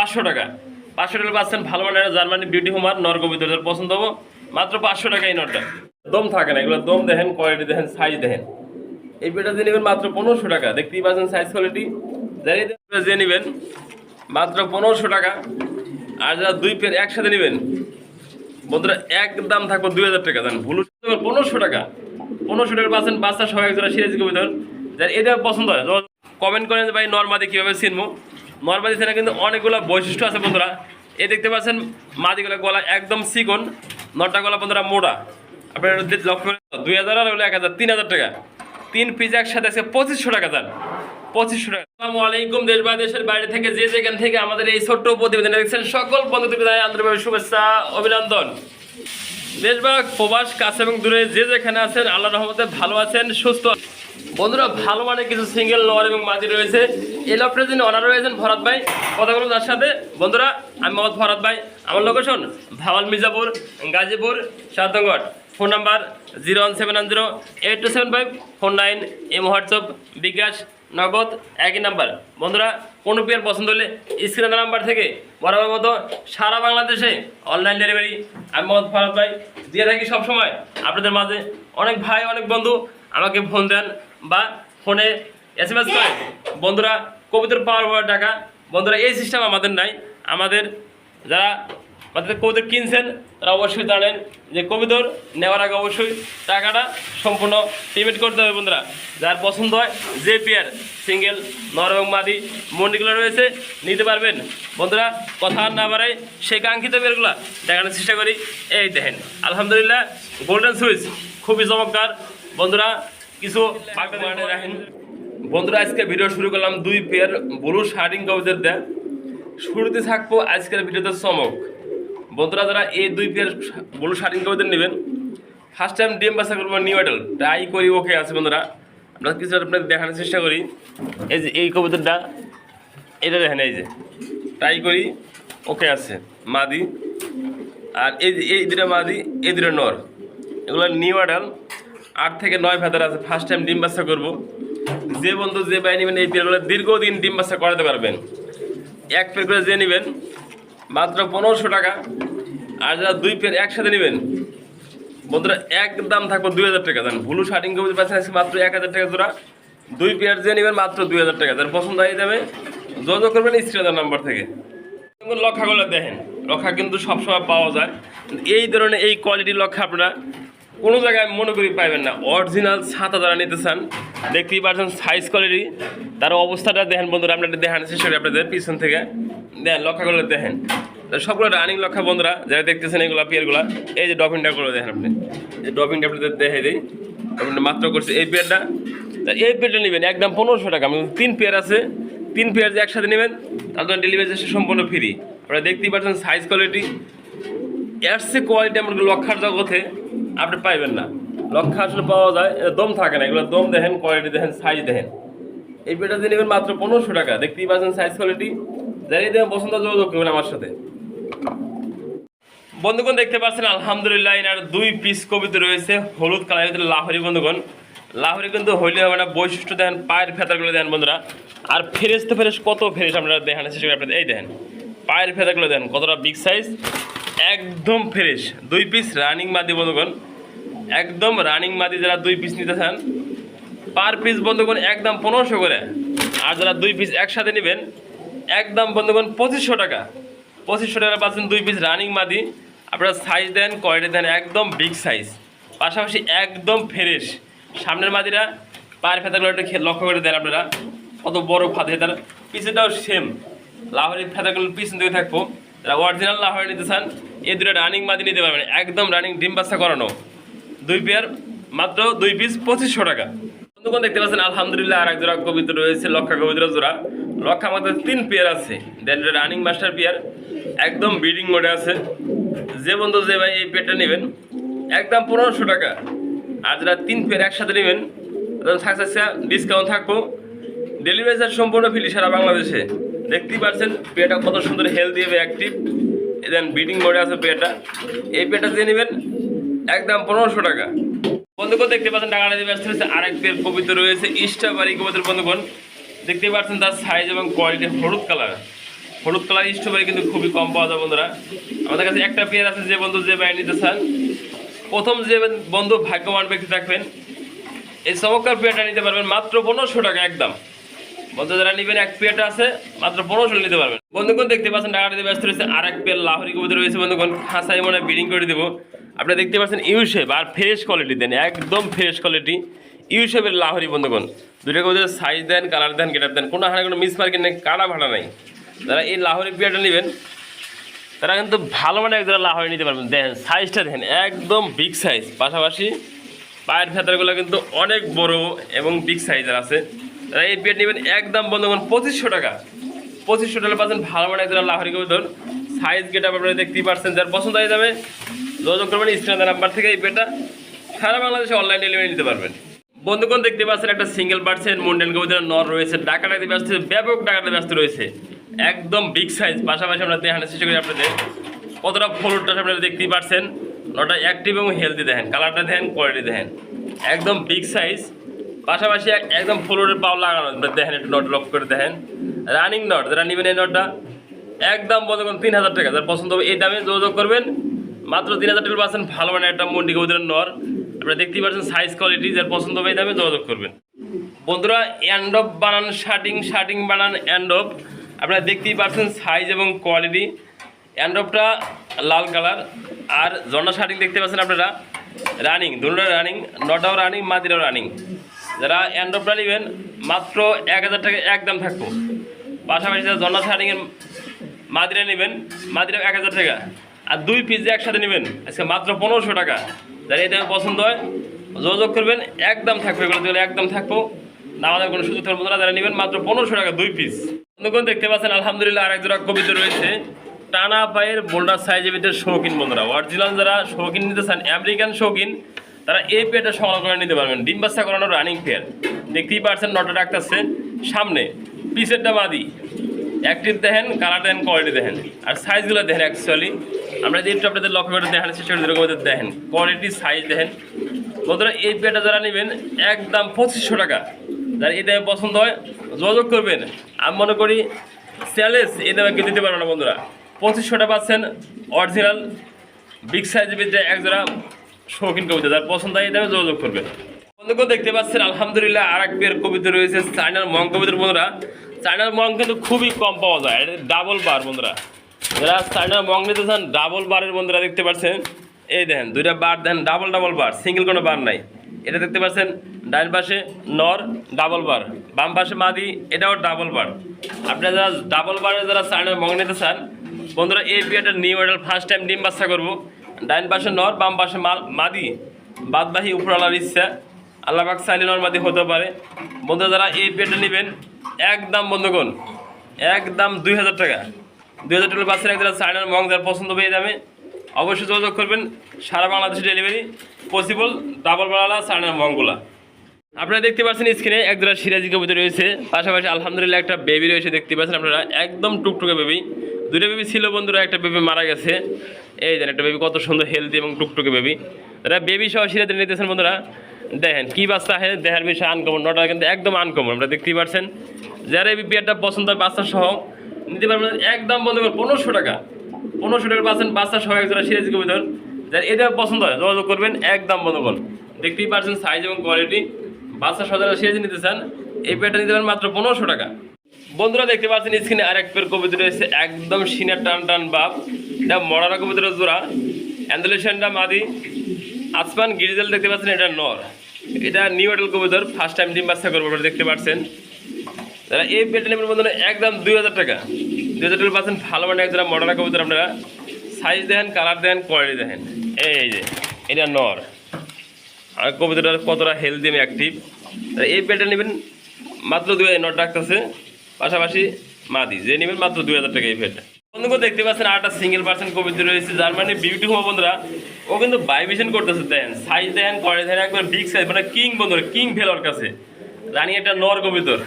পাঁচশো টাকা। পাঁচশো টাকা পাচ্ছেন ভালো মানের জার্মানি বিউটি হোমার নরকবিদের পছন্দ হব। মাত্র পাঁচশো টাকা এই নটটা। দম থাকে না, এগুলো দম দেখেন কোয়ালিটি দেখেন সাইজ দেখেন। এই পেটা দিয়ে নেবেন মাত্র পনেরোশো টাকা। দেখতেই পাচ্ছেন সাইজ কোয়ালিটি যে নেবেন, মাত্র পনেরোশো টাকা। আর যারা দুই পেয়ার একসাথে নেবেন, বন্ধুরা একদম থাকব দুই হাজার টাকা দেন ভুলু পনেরোশো টাকা। পনেরোশো টাকা পাচ্ছেন বাচ্চা সহ একজোড়া সিরিজ কবিতর যার এটা পছন্দ হয় কমেন্ট করেন যে ভাই, নর্মাদি কীভাবে চিনবো নর্মাদি সেটা কিন্তু অনেকগুলো বৈশিষ্ট্য আছে বন্ধুরা। এই দেখতে পাচ্ছেন মাদিগুলো গলা একদম চিকন নটা গলা বন্ধুরা মোড়া। আপনারা লক্ষ্য করেন দুই হাজার আর হলো এক হাজার, তিন হাজার টাকা। তিন পিস একসাথে আছে পঁচিশশো টাকা যান পঁচিশশো টাকা। আসসালামু আলাইকুম দেশ বা দেশের বাইরে থেকে, যে যেখান থেকে আমাদের এই ছোট্ট প্রতিবেদন দেখছেন, সকল বন্ধুদের জানাই আন্তরিকভাবে শুভেচ্ছা, অভিনন্দন। দেশবাগ প্রবাস, কাছে এবং দূরে যে যেখানে আছেন আল্লাহ রহমতে ভালো আছেন, সুস্থ বন্ধুরা, ভালো মানে কিছু সিঙ্গেল লোয়ার এবং মাঝি রয়েছে। এই লফটের জন্য অনার রয়েছেন, ভরত ভাই, কথা বলুন তার সাথে। বন্ধুরা, আমি মোহাম্মদ ভরত ভাই। আমার location Bhawal Mirzapur, Gazipur Satgarh phone number zero one seven one zero eight two seven five four nine M WhatsApp Bkash Nagad, একই নাম্বার বন্ধুরা, কোনো পেয়ার পছন্দ হলে স্ক্রিনের নাম্বার থেকে বরাবর মতো সারা বাংলাদেশে অনলাইন ডেলিভারি আমি মোহাম্মদ ফারাদ ভাই দিয়ে থাকি সবসময়। আপনাদের মাঝে অনেক ভাই, অনেক বন্ধু আমাকে ফোন দেন। বা ফোনে এস এম এস করে বন্ধুরা কবিতার পাওয়ার পাওয়ার টাকা। বন্ধুরা এই সিস্টেম আমাদের নাই। আমাদের যারা আমাদের কবিতর কিনছেন তারা অবশ্যই জানেন যে কবিতর নেওয়ার আগে অবশ্যই টাকাটা সম্পূর্ণ পেমেন্ট করতে হবে বন্ধুরা। যার পছন্দ হয় যে পেয়ার সিঙ্গেল নর এবং মাদি মন্ডিগুলো রয়েছে নিতে পারবেন। বন্ধুরা কথা না বাড়াই সেই কাঙ্ক্ষিত পেয়ারগুলো দেখানোর চেষ্টা করি। এই দেখেন আলহামদুলিল্লাহ গোল্ডেন সুইচ খুবই চমৎকার। বন্ধুরা কিছু বন্ধুরা, আজকে ভিডিও শুরু করলাম দুই পেয়ার ব্লু শার্টিং কাউজের দেয়। শুরুতে থাকব আজকের ভিডিওতে চমক। বন্ধুরা, যারা এই দুই পেয়ার ব্লু শার্টিং কাউজের নেবেন ফার্স্ট টাইম ডিএম বাসা করব নিউ আইডল ট্রাই করি ওকে আছে বন্ধুরা। আমরা কিছু আপনাদের দেখানোর চেষ্টা করি। এই যে, এই কবুতরটা, এটা দেখেন এই যে। ট্রাই করি ওকে আছে। মাদি। আর এই এই দুটা মাদি, এই দুটা নর। এগুলো নিউ আইডল আট থেকে নয় ভেতর আছে ফার্স্ট টাইম ডিম বাচ্চা করব। যে বন্ধু যে বাই নেবেন এই পেয়ারগুলো দীর্ঘদিন ডিম বাচ্চা করাতে পারবেন। এক পেয়ার করে যে নেবেন, মাত্র পনেরোশো টাকা। আর যারা দুই পেয়ার একসাথে নেবেন, বন্ধুরা, এক দাম থাকব দুই হাজার টাকা। দেন ভুলু শার্টিং কবুতর পাচ্ছেন মাত্র এক হাজার টাকা জোড়া। দুই পেয়ার যে নেবেন মাত্র দুই হাজার টাকা। যার পছন্দ হয়ে যাবে, যোগাযোগ করবেন স্ক্রিনের নাম্বার থেকে। লক্ষাগুলো দেখেন, লক্ষা কিন্তু সবসময় পাওয়া যায়। এই ধরনের এই কোয়ালিটির লক্ষা আপনারা কোনো জায়গায় মনে করি পাইবেন না। অরিজিনাল ছাতা যারা নিতে চান, দেখতেই পারছেন সাইজ কোয়ালিটি তার অবস্থাটা দেখেন বন্ধুরা, আপনাদের দেখানোর চেষ্টা করি আপনাদের পিছন থেকে দেখেন লক্ষাগুলো দেখেন। তা সবগুলো রানিং লক্ষা বন্ধুরা, যারা দেখতেছেন এগুলো, পিয়ারগুলো, এই যে ডফিনটা করে দেখেন আপনি। এই ডফিনটা আপনাদের দেখে দিই। ডফিনটা মাত্র করছে এই পেয়ারটা। এই পেয়ারটা নেবেন একদম পনেরোশো টাকা। আমি তিন পেয়ার আছে, তিন পেয়ার যে একসাথে নেবেন, তার জন্য ডেলিভারি সম্পূর্ণ ফ্রি আপনারা দেখতেই পাচ্ছেন সাইজ কোয়ালিটি এর কোয়ালিটি আমরা লক্ষার জগতে আপনি পাইবেন না। লক্ষা আসলে পাওয়া যায় দম থাকে না, এগুলো দম দেখেন কোয়ালিটি দেখেন সাইজ দেখেন। এই পেটা দিয়ে নেবেন মাত্র পনেরোশো টাকা, দেখতেই পাচ্ছেন সাইজ কোয়ালিটি যাই দেবেন পছন্দ যোগাযোগ করবেন আমার সাথে। বন্ধুগণ, দেখতে পাচ্ছেন, আলহামদুলিল্লাহ, এনার দুই পিস কবিতা রয়েছে, হলুদ কালার ভিতরে লাহরি বন্ধুগণ। লাহরি কিন্তু হইলে হবে না, বৈশিষ্ট্য দেন পায়ের ফেতাগুলো দেন বন্ধুরা। আর ফ্রেশ তো ফ্রেশ কত ফ্রেশ আপনারা দেখান চেষ্টা করি আপনাদের। এই দেখেন, পায়ের ফেতাগুলো দেন কতটা বিগ সাইজ একদম ফ্রেশ দুই পিস রানিং মাদি বন্ধুগণ। একদম রানিং মাদি যারা দুই পিস নিতে চান পার পিস বন্ধুগণ একদম পনেরোশো করে। আর যারা দুই পিস একসাথে নেবেন, একদম বন্ধুগণ পঁচিশশো টাকা। পঁচিশশো টাকা পাচ্ছেন দুই পিস রানিং মাদি। আপনারা সাইজ দেন কোয়ালিটি দেন, একদম বিগ সাইজ পাশাপাশি একদম ফ্রেশ সামনের মাদিরা পায়ের ফেতাগুলো একটু লক্ষ্য করে দেন আপনারা। কত বড় ফাঁদে তার পিছনেটাও সেম লাহোরি ফেতাগুলো পিছন দিকে থাকব। যারা অরিজিনাল লাহোরি নিতে চান এই দুটো রানিং মাদি নিতে পারবেন। একদম রানিং ডিম বাচ্চা করানো। দুই পেয়ার মাত্র দুই পিস পঁচিশশো টাকা। বন্ধুগণ, দেখতে পাচ্ছেন, আলহামদুলিল্লাহ আর এক জোড়া কবিতা রয়েছে, লক্ষা কবিতা জোড়া। লক্ষা আমাদের তিন পেয়ার আছে। দেন রানিং মাস্টার পেয়ার একদম বিডিং মোডে আছে। যে বন্ধু, যে ভাই এই পেয়ারটা নেবেন, একদম পনেরোশো টাকা। আর যারা তিন পেয়ার একসাথে নেবেন ডিসকাউন্ট থাকব। ডেলিভারি চার্জ সম্পূর্ণ ফ্রি সারা বাংলাদেশে। দেখতেই পাচ্ছেন পেয়ারটা কত সুন্দর হেলদি এবং অ্যাক্টিভ দেন বিডিং মোডে আছে পেয়ারটা এই পেয়ারটা দিয়ে নেবেন একদম পনেরোশো টাকা। বন্ধুগণ, দেখতে পাচ্ছেন টাকাটা দিয়ে ব্যস্ত হয়েছে আরেক পেয়ার কবিতা রয়েছে ইস্টাবাড়ি কবিতার বন্ধুগণ। দেখতে পাচ্ছেন তার সাইজ এবং কোয়ালিটি হলুদ কালার হলুদ কালার স্ট্রবেরি কিন্তু খুবই কম পাওয়া যায় বন্ধুরা। আমাদের কাছে একটা পেয়ার আছে যে বন্ধু যে ব্যাগ নিতে চান। প্রথম যে বন্ধু ভাগ্যবান ব্যক্তি থাকবেন, এই চমৎকার পেয়ারটা নিতে পারবেন মাত্র পনেরোশো টাকা একদম। বন্ধু যারা নেবেন এক পেয়ারটা আছে, মাত্র পনেরোশো নিতে পারবেন। বন্ধুগণ, দেখতে পাচ্ছেন টাকাটিতে ব্যস্ত রয়েছে আর এক পেয়ার লাহরি কবিতা রয়েছে বন্ধুগণ খাঁচাই মনে বিডিং করে দেবো। আপনারা দেখতে পাচ্ছেন ইউ শেপ আর ফ্রেশ কোয়ালিটি দেন, একদম ফ্রেশ কোয়ালিটি ইউ শেপের লাহরি বন্ধুগণ দুটো কবিতার সাইজ দেন কালার দেন গেটার দেন, কোনো হানে কোনো মিস মার্কেট নেই, কাটা ভাড়া নাই। যারা এই লাহরি পেয়ারটা নেবেন, তারা কিন্তু ভালো মানে একজোড়া লাহরি নিতে পারবেন। দেখেন সাইজটা দেখেন, একদম বিগ সাইজ পাশাপাশি পায়ের ফেতারগুলো কিন্তু অনেক বড় এবং বিগ সাইজের আছে। এই পেট নেবেন একদম বন্ধুগণ পঁচিশশো টাকা। পঁচিশশো টাকা পাচ্ছেন ভালো মানে একজোড়া লাহরি কবুতর সাইজ গেটা আপনারা দেখতেই পারছেন, যার পছন্দ হয়ে যাবে, যোগাযোগ করবেন স্ক্রিনের নাম্বার থেকে এই পেটা সারা বাংলাদেশে অনলাইন ডেলিভারি নিতে পারবেন। বন্ধুগণ, দেখতে পাচ্ছেন একটা সিঙ্গেল পার্সেন্ট মুন্ডেন কবিতার নর রয়েছে ডাকাটাতে ব্যস্ত, ব্যাপক ডাকাতে ব্যস্ত রয়েছে। একদম বিগ সাইজ পাশাপাশি আমরা দেখানোর চেষ্টা করি আপনাদের। কতটা ফলোরটা আপনারা দেখতেই পারছেন। নটা অ্যাক্টিভ এবং হেলদি দেখেন কালারটা দেখেন কোয়ালিটি দেখেন। একদম বিগ সাইজ পাশাপাশি একদম ফ্লোরের পাও লাগানো দেখেন একটু নট লক করে দেখেন। রানিং নট যারা নেবেন এই নটটা একদম বলতে বন্ধুগণ তিন হাজার টাকা। যার পছন্দ হবে এই দামে যোগাযোগ করবেন। মাত্র তিন হাজার টাকা পাচ্ছেন ভালো মানে একটা মন্ডি কবুতরের নর আপনারা দেখতেই পাচ্ছেন সাইজ কোয়ালিটি যার পছন্দ হবে এই দামে যোগাযোগ করবেন। বন্ধুরা অ্যান্ডপ বানান শার্টিং শার্টিং বানান অ্যান্ডপ আপনারা দেখতেই পাচ্ছেন সাইজ এবং কোয়ালিটি অ্যান্ডপটা লাল কালার আর জন্না শার্টিং দেখতে পাচ্ছেন আপনারা। রানিং দুটোটা রানিং নটাও রানিং মাদিরাও রানিং যারা অ্যান্ডপটা নেবেন, মাত্র এক হাজার টাকা একদম থাকব। পাশাপাশি যারা জন্না শার্টিংয়ের মাদিরা নেবেন মাদিরা এক হাজার টাকা। আর দুই পিস একসাথে নেবেন, আজকে মাত্র পনেরোশো টাকা। যারা এই দামে পছন্দ হয়, যোগাযোগ করবেন একদম থাকবে এগুলো যেগুলো একদম থাকব। না আমাদের কোনো সুযোগ থাকবে না যারা নেবেন, মাত্র পনেরোশো টাকা দুই পিস বন্ধুগণ, দেখতে পাচ্ছেন, আলহামদুলিল্লাহ আর জোড়া কবিতা রয়েছে। টানা পায়ের বোল্ডার সাইজের ভিতরে শৌখিন বন্ধুরা। অরিজিনাল যারা শৌখিন নিতে চান আমেরিকান শৌখিন তারা এই পেয়ারটা সংগ্রহ করে নিতে পারবেন। ডিম বাচ্চা করানো রানিং পেয়ার দেখতেই পারছেন নটা ডাকতেছে সামনে পিসেরটা বাদি অ্যাক্টিভ দেখেন কালার দেখেন কোয়ালিটি দেখেন। আর সাইজগুলো দেখেন অ্যাকচুয়ালি আমরা যে একটু আপনাদের লক্ষ্য করে দেখানোর চেষ্টা করি যেরকম দেখেন। কোয়ালিটি সাইজ দেখেন। বন্ধুরা, এই পেটা যারা নেবেন, একদম পঁচিশশো টাকা। যারা এই দামে পছন্দ হয়, যোগাযোগ করবেন। আমি মনে করি চ্যালেঞ্জ এই দামে কেউ দিতে পারব না, বন্ধুরা। পঁচিশশো টাকা পাচ্ছেন অরিজিনাল বিগ সাইজের ভিতরে এক জোড়া শৌখিন কবিতা, যার পছন্দ হয় দামে যোগাযোগ করবে বন্ধুকে দেখতে পাচ্ছেন, আলহামদুলিল্লাহ আর এক পেয়ার কবিতা রয়েছে চায়নার মং কবিতার বন্ধুরা। চায়নার মং কিন্তু খুবই কম পাওয়া যায়, এটা ডাবল বার বন্ধুরা। যারা চায়নার মং নিতে চান ডাবল বারের বন্ধুরা দেখতে পাচ্ছেন। এই দেখেন, দুইটা বার দেন ডাবল ডাবল বার সিঙ্গেল কোনো বার নাই। এটা দেখতে পাচ্ছেন ডাইন পাশে নর ডাবল বার বাম পাশে মাদি, এটাও ডাবল বার আপনারা যারা ডাবল বারের যারা চায়নার মং নিতে চান, বন্ধুরা, এই বিয়েটা নিউ মডেল ফার্স্ট টাইম ডিম বাচ্চা করব। ডাইন পাশে নর, বাম পাশে মাদি। বাদবাহী উপরওয়ালার ইচ্ছা। আল্লাহ পাক চাইলে নর্মাদি হতে পারে। বন্ধুরা, যারা এই পেটে নেবেন, একদম বন্ধুগণ, একদম দুই হাজার টাকা। দুই হাজার টাকা বাচ্চার একজন চায়নার মং যার পছন্দ পেয়ে যাবে, অবশ্যই যোগাযোগ করবেন। সারা বাংলাদেশে ডেলিভারি পসিবল ডাবল বাড়ালা, চায়নার মংগুলা আপনারা দেখতে পাচ্ছেন স্ক্রিনে এক জোড়া সিরাজি কবিতা রয়েছে। পাশাপাশি আলহামদুলিল্লাহ একটা বেবি রয়েছে, দেখতে পাচ্ছেন আপনারা। একদম টুকটুকে বেবি দুটো বেবি ছিল বন্ধুরা, একটা বেবি মারা গেছে। এই দেন একটা বেবি কত সুন্দর হেলদি এবং টুকটুকে বেবি এটা বেবি সহ সিরাজি নিতেছেন বন্ধুরা। দেখেন কী বাচ্চা আছে দেখার বিষয় আনকমন নটা কিন্তু একদম আনকমন আমরা দেখতেই পারছেন। যারা এই বিয়ারটা পছন্দ হয়, বাচ্চা সহ নিতে পারবেন একদম বন্ধু পনেরোশো টাকা। পনেরোশো টাকা পাচ্ছেন বাচ্চা সহ একজোড়া সিরাজি কবিতা যারা এটা পছন্দ হয়, যোগাযোগ করবেন, একদম বন্ধুগণ দেখতেই পারছেন সাইজ এবং কোয়ালিটি বাচ্চা সজারা সিরাজ নিতে চান, এই পেটা নিতে পারেন মাত্র পনেরোশো টাকা। বন্ধুরা দেখতে পাচ্ছেন স্ক্রিনে আরেক পের কবিতা রয়েছে, একদম সিনার টান টান বাপ। এটা মরানা কবিতার জোড়া। অ্যান্ডোলেশনটা মাদি আসমান গিরিজাল দেখতে পাচ্ছেন, এটা নর। এটা নিউ মডেল কবিতর ফার্স্ট টাইম ডিম বাচ্চা করব দেখতে পাচ্ছেন। যারা এই পেটা নেবেন বন্ধুরা, একদম দুই হাজার টাকা। দুই হাজার টাকা পাচ্ছেন ভালো মানে একজোড়া মডার্না কবিতর আপনারা। সাইজ দেখেন কালার দেখেন কোয়ালিটি দেখেন। এই যে, এটা নর। আর কবিতাটার কতটা হেলদি এবং অ্যাক্টিভ এই পেটা নেবেন, মাত্র দুই হাজার নট ডাকতেছে পাশাপাশি মাদি, যে নেবেন মাত্র দুই হাজার টাকা এই পেটা বন্ধুকে দেখতে পাচ্ছেন একটা সিঙ্গেল পার্সেন্ট কবিতা রয়েছে, যার মানে বিউটি হোমা বন্ধুরা, ও কিন্তু বাইবিশন করতেছে দেখেন সাইজ দেখেন করে দেখেন একবার বিগ সাইজ মানে কিং বন্ধুরা কিং ফেলোর কাছে। রানী একটা নর কবিতর।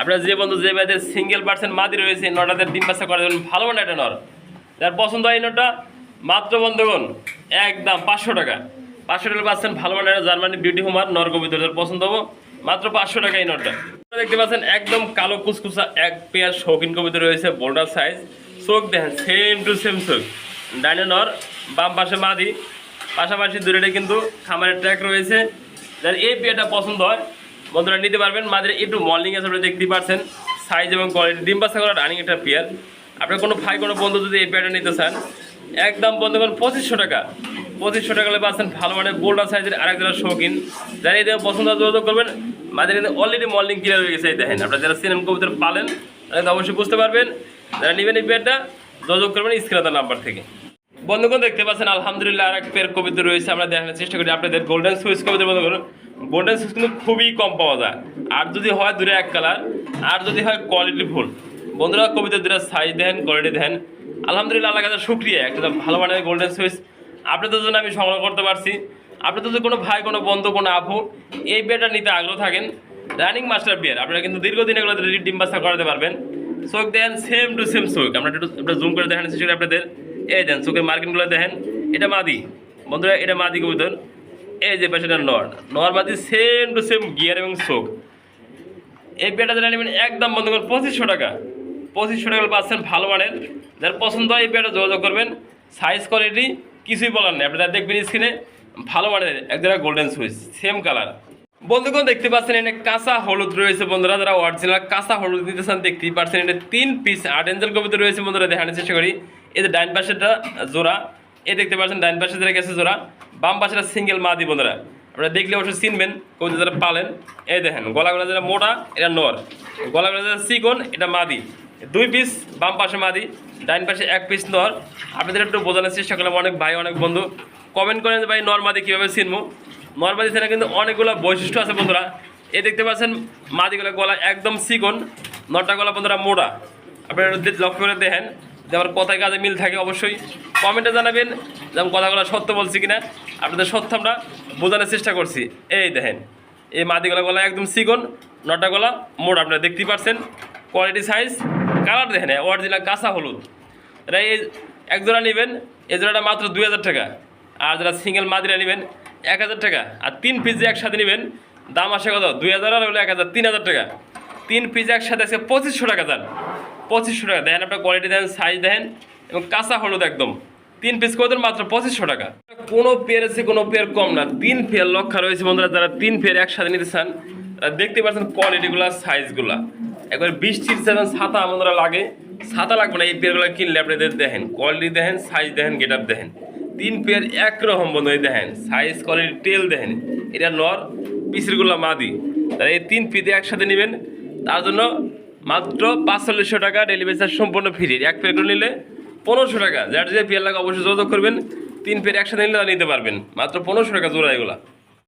আপনার যে বন্ধু, যে ভাইদের সিঙ্গেল পার্সেন্ট মাদি রয়েছে নটাতে ডিম বাচ্চা করে দেবেন ভালো মানে একটা নর। যার পছন্দ হয় নটা মাত্র বন্ধুগণ, একদম পাঁচশো টাকা। পাঁচশো টাকা পাচ্ছেন ভালো মানের জার্মানি বিউটি হোমার নর কবিতর। যার পছন্দ হব মাত্র পাঁচশো টাকা এই দেখতে পাচ্ছেন, একদম কালো কুচকুচা এক পেয়ার শৌখিন কবিতা রয়েছে, বোল্ডার সাইজ চোখ দেখেন সেম টু সেম চোখ। ডাইনে নর, বাম পাশে মাদি। পাশাপাশি দূরে কিন্তু খামারের ট্র্যাক রয়েছে। যার এই পেয়ারটা পছন্দ হয়, বন্ধুরা নিতে পারবেন। মাদের একটু মর্নিং আছে, আপনারা দেখতেই পাচ্ছেন সাইজ এবং কোয়ালিটি ডিম বাচ্চা করা রানিং একটা পেয়ার। আপনার কোনো ভাই, কোনো বন্ধু যদি এই পেয়ারটা নিতে চান, একদম বন্ধু করেন পঁচিশশো টাকা। পঁচিশশো টাকা পাচ্ছেন ভালো মানে বোল্ডার সাইজের আরেক যারা শৌখিন। যারা এদের পছন্দ যোগাযোগ করবেন। মাঝে কিন্তু অলরেডি মর্নিং ক্লিয়ার হয়ে গেছে দেখেন। আপনারা যারা সিনেম কবিতার পালেন, তারা অবশ্যই বুঝতে পারবেন। যারা নেবেন এই পেয়ারটা যোগাযোগ করবেন স্ক্রিনার নাম্বার থেকে। বন্ধুগণ, দেখতে পাচ্ছেন, আলহামদুলিল্লাহ আর এক পেয়ার কবিতা রয়েছে। আমরা দেখানোর চেষ্টা করি আপনাদের গোল্ডেন সুইচ কবিতা বন্ধুগণ গোল্ডেন সুইচ কিন্তু খুবই কম পাওয়া যায়। আর যদি হয় দূরে এক কালার আর যদি হয় কোয়ালিটি ফুল বন্ধুরা কবিতা দুটা সাইজ দেন কোয়ালিটি দেন আলহামদুলিল্লাহ আল্লাহ কাছে শুক্রিয়া। একটা ভালো মানের গোল্ডেন সুইচ আপনাদের জন্য আমি সংগ্রহ করতে পারছি। আপনাদের যদি কোনো ভাই, কোনো বন্ধু, কোনো আপু এই বিয়েটা নিতে আগ্রহ থাকেন, রানিং মাস্টার বিয়ার, আপনারা কিন্তু দীর্ঘদিন এগুলো ডিম বাচ্চা করাতে পারবেন। চোখ দেন সেম টু সেম চোখ। আমরা একটু একটু জুম করে চেষ্টা করি আপনাদের। এই দেন, চোখের মার্কিংগুলো দেখেন। এটা মাদি। বন্ধুরা, এটা মাদি কবুতর। এই যে পাশে নর। নর মাদি সেম টু সেম গিয়ার এবং চোখ। এই পেটা যেটা নেবেন, একদম বন্ধ করুন, পঁচিশশো টাকা। পঁচিশশো টাকা পাচ্ছেন ভালো মানের। যার পছন্দ হয় এই পেটা যোগাযোগ করবেন। সাইজ কোয়ালিটি কিছুই বলার নেই। আপনারা দেখবেন স্ক্রিনে ভালো মানের এক গোল্ডেন সুইচ সেম কালার বন্ধুগণ, দেখতে পাচ্ছেন এখানে কাঁচা হলুদ রয়েছে বন্ধুরা, যারা অরিজিনাল কাঁচা হলুদ দিতে চান, দেখতেই পাচ্ছেন এটা তিন পিস আট এঞ্জেল কবিতা রয়েছে বন্ধুরা, দেখানোর চেষ্টা করি। এই যে ডাইন পাশেটা জোড়া এ দেখতে পাচ্ছেন ডাইন পাশে যারা গেছে জোড়া, বাম পাশেটা সিঙ্গেল মা দি বন্ধুরা। আপনারা দেখলে অবশ্যই চিনবেন কবিতা যারা পালেন। এই দেখেন, গলাগুলো যারা মোটা, এটা নর। গলাগুলো যারা চিকন এটা মাদি। দুই পিস বাম পাশে মাদি ডাইন পাশে এক পিস নর। আপনাদের একটু বোঝানোর চেষ্টা করলাম, অনেক ভাই, অনেক বন্ধু। কমেন্ট করেন ভাই, নর মাদি কীভাবে চিনবো নর মাদি ছাড়া কিন্তু অনেকগুলো বৈশিষ্ট্য আছে বন্ধুরা। এ দেখতে পাচ্ছেন, মাদিগুলো গলা একদম চিকন নটা গলা বন্ধুরা মোড়া। আপনারা লক্ষ্য করে দেখেন যে আমার কথায় কাজে মিল থাকে অবশ্যই। কমেন্টে জানাবেন যে আমি কথাগুলো সত্য বলছি কিনা। আপনাদের সত্য আমরা বোঝানোর চেষ্টা করছি। এই দেখেন, এই মাদিগুলা গলা একদম চিকন নটা গলা মোট আপনারা দেখতেই পাচ্ছেন কোয়ালিটি সাইজ কালার দেখেন অরিজিনাল কাঁচা হলুদ। এটা এই এক জোড়া নেবেন, এই জোড়াটা মাত্র দুই হাজার টাকা। আর যারা সিঙ্গেল মাদিরা নেবেন, এক হাজার টাকা। আর তিন পিস যে একসাথে নেবেন, দাম আসে কত? দুই হাজার আর হলো এক হাজার, তিন হাজার টাকা। তিন পিস একসাথে আজকে পঁচিশশো টাকা যান। পঁচিশশো টাকা। দেখেন আপনার কোয়ালিটি দেখেন সাইজ দেখেন, এবং কাঁচা হলুদ একদম। তিন পিস করে দেন মাত্র পঁচিশশো টাকা। কোনো পেয়ার আছে কোনো পেয়ার কম না। তিন পেয়ার লক্ষা রয়েছে বন্ধুরা, যারা তিন পেয়ার একসাথে নিতে চান দেখতে পাচ্ছেন কোয়ালিটিগুলো সাইজগুলো একবার বৃষ্টির সেভেন ছাতা আমাদের লাগে, ছাতা লাগবে না, এই পেয়ারগুলো কিনলে আপনাদের দেখেন কোয়ালিটি দেখেন সাইজ দেখেন গেট আপ দেখেন, তিন পেয়ার একরকম বন্ধু, এই দেখেন সাইজ কোয়ালিটি টেল দেখেন, এটা নর, পিসিরগুলো মাদি তারা এই তিন পিতে একসাথে নেবেন, তার জন্য মাত্র পাঁচচল্লিশশো টাকা ডেলিভারি চার্জ সম্পূর্ণ ফ্রি এক পেয়ার করে নিলে পনেরোশো টাকা, যার যে পেয়ার লাগে অবশ্যই যোগাযোগ করবেন, তিন পেয়ার একসাথে নিলে নিতে পারবেন, মাত্র পনেরোশো টাকা জোড়া এগুলা।